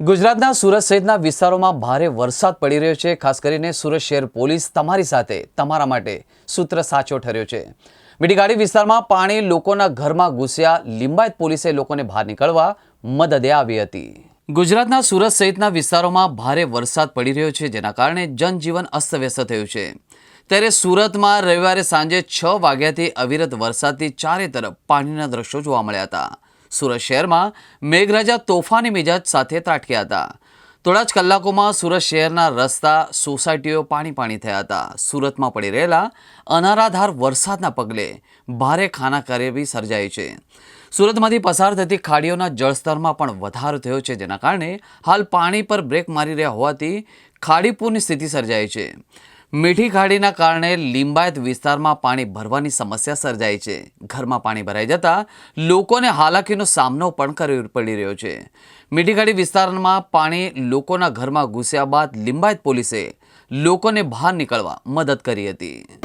ગુજરાતના સુરત સહિતના વિસ્તારોમાં ભારે વરસાદ પડી રહ્યો છે. ખાસ કરીને સુરત શહેર પોલીસ તમારી સાથે તમારા માટે સૂત્ર સાચો ઠર્યો છે. મીઠીગાડી વિસ્તારમાં પાણી લોકોના ઘરમાં ઘૂસ્યા. લિંબાયત પોલીસે લોકોને બહાર નીકળવા મદદે આવી હતી. ગુજરાતના સુરત સહિતના વિસ્તારોમાં ભારે વરસાદ પડી રહ્યો છે, જેના કારણે જનજીવન અસ્તવ્યસ્ત થયું છે. ત્યારે સુરતમાં રવિવારે સાંજે છ વાગ્યાથી અવિરત વરસાદથી ચારે તરફ પાણીના દ્રશ્યો જોવા મળ્યા હતા. સુરત શહેરમાં મેઘરાજા તોફાની મિજાજ સાથે ત્રાટક્યા હતા. થોડા જ કલાકોમાં સુરત શહેરના રસ્તા, સોસાયટીઓ પાણી પાણી થયા હતા. સુરતમાં પડી રહેલા અનારાધાર વરસાદના પગલે ભારે ખાનાકારી સર્જાઈ છે. સુરતમાંથી પસાર થતી ખાડીઓના જળસ્તરમાં પણ વધારો થયો છે, જેના કારણે હાલ પાણી પર બ્રેક મારી રહ્યા હોવાથી ખાડીપૂરની સ્થિતિ સર્જાઈ છે. મીઠી ખાડીના કારણે લિંબાયત વિસ્તારમાં પાણી ભરવાની સમસ્યા સર્જાઈ છે. ઘરમાં પાણી ભરાઈ જતા લોકોને હાલાકીનો સામનો પણ કરવો પડી રહ્યો છે. મીઠી ખાડી વિસ્તારમાં પાણી લોકોના ઘરમાં ઘૂસ્યા બાદ લિંબાયત પોલીસે લોકોને બહાર નીકળવા મદદ કરી હતી.